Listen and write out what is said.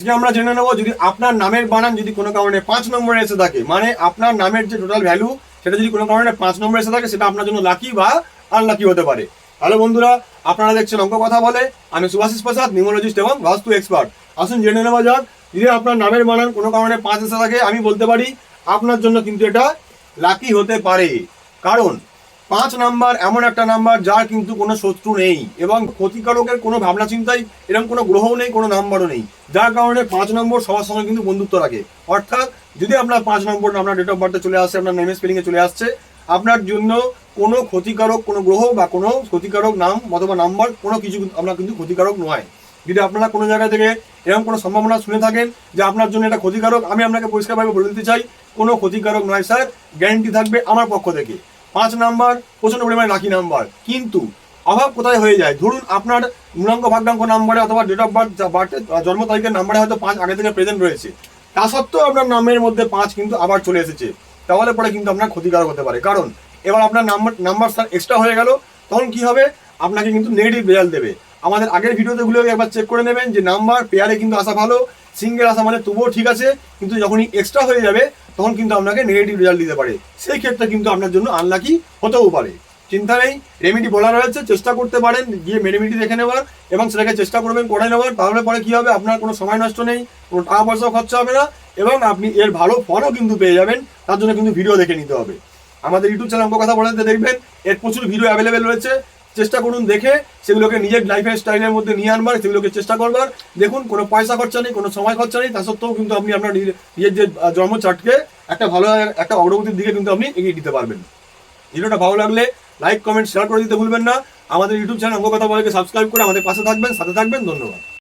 আজকে আমরা জেনে নেব। যদি আপনার নামের বানান যদি কোনো কারণে পাঁচ নম্বরে এসে থাকে মানে আপনার নামের যে টোটাল ভ্যালু সেটা যদি কোনো কারণে পাঁচ নম্বরে এসে থাকে, সেটা আপনার জন্য লাকি বা আনলাকি হতে পারে। হ্যালো বন্ধুরা, আপনারা দেখছেন অঙ্ক কথা বলে। আমি সুভাষিস প্রসাদ, নিউমোলজিস্ট এবং বাস্তু এক্সপার্ট আসুন জেনে নেওয়া যাক, যদি আপনার নামের বানান কোনো কারণে পাঁচ এসে থাকে, আমি বলতে পারি, আপনার জন্য কিন্তু এটা লাকি হতে পারে। কারণ পাঁচ নাম্বার, এমন একটা নাম্বার যার কিন্তু কোনো শত্রু নেই এবং ক্ষতিকারকের কোনো ভাবনা চিন্তাই এরকম কোনো গ্রহও নেই, কোনো নাম্বারও নেই। যার কারণে পাঁচ নম্বর সবার সঙ্গে কিন্তু বন্ধুত্ব রাখে। অর্থাৎ যদি আপনার পাঁচ নম্বর, আপনার ডেট অফ বার্থে চলে আসছে আপনার নেমে স্পেলিংয়ে চলে আসছে, আপনার জন্য কোনো ক্ষতিকারক, কোনো গ্রহ বা কোনো ক্ষতিকারক নাম অথবা নাম্বার কোনো কিছু আপনার কিন্তু ক্ষতিকারক নয়। যদি আপনারা কোনো জায়গা থেকে এরকম কোনো সম্ভাবনা শুনে থাকেন যে আপনার জন্য এটা ক্ষতিকারক, আমি আপনাকে পরিষ্কারভাবে বলে দিতে চাই, কোনো ক্ষতিকারক নয়, স্যার। গ্যারেন্টি থাকবে আমার পক্ষ থেকে। পাঁচ নাম্বার প্রচণ্ড পরিমাণে লাকি নাম্বার কিন্তু অভাব কোথায় হয়ে যায়? ধরুন আপনার মূলাঙ্ক ভাগ্যাঙ্ক নাম্বারে অথবা ডেট অফ বার্থ বার্থ জন্ম তারিখের নাম্বারে হয়তো পাঁচ আগে থেকে প্রেজেন্ট রয়েছে। তা সত্ত্বেও আপনার নামের মধ্যে পাঁচ কিন্তু আবার চলে এসেছে। তাহলে পরে কিন্তু আপনার ক্ষতিকারক হতে পারে। কারণ এবার আপনার নাম্বার নাম্বার স্যার এক্সট্রা হয়ে গেল, তখন কি হবে? আপনাকে কিন্তু নেগেটিভ রেজাল্ট দেবে। আমাদের আগের ভিডিওতে গুলো একবার চেক করে নেবেন যে নাম্বার পেয়ারে কিন্তু আসা ভালো সিঙ্গেল আসা মানে তবুও ঠিক আছে, কিন্তু যখনই এক্সট্রা হয়ে যাবে, তখন কিন্তু আপনাকে নেগেটিভ রেজাল্ট দিতে পারে। সেই ক্ষেত্রে কিন্তু আপনার জন্য আনলাকি হতেও পারে। চিন্তা নেই রেমেডি বলা রয়েছে, চেষ্টা করতে পারেন, গিয়ে রেমেডি দেখে নেওয়ার এবং সেটাকে চেষ্টা করবেন, করে নেওয়ার, তাহলে পরে কি হবে? আপনার কোনো সময় নষ্ট নেই, কোনো টাকা পয়সাও খরচা হবে না এবং আপনি এর ভালো ফলও কিন্তু পেয়ে যাবেন, তার জন্য কিন্তু ভিডিও দেখে নিতে হবে। আমাদের ইউটিউব চ্যানেল কথা বলাতে দেখবেন, এর প্রচুর ভিডিও অ্যাভেলেবেল রয়েছে। চেষ্টা করুন দেখে, সেগুলোকে নিজের লাইফের স্টাইলের মধ্যে নিয়ে আনবার, সেগুলোকে চেষ্টা করবার। দেখুন, কোনো পয়সা খরচা নেই, কোনো সময় খরচা নেই, তা সত্ত্বেও কিন্তু আপনি আপনার নিজের যে জন্মচার্টকে জন্ম চার্টকে একটা ভালো, একটা অগ্রগতির দিকে কিন্তু আপনি এগিয়ে দিতে পারবেন। ভিডিওটা ভালো লাগলে লাইক কমেন্ট শেয়ার করে দিতে ভুলবেন না। আমাদের ইউটিউব চ্যানেল অঙ্গ কথা বলে সাবস্ক্রাইব করে আমাদের পাশে থাকবেন, সাথে থাকবেন, ধন্যবাদ।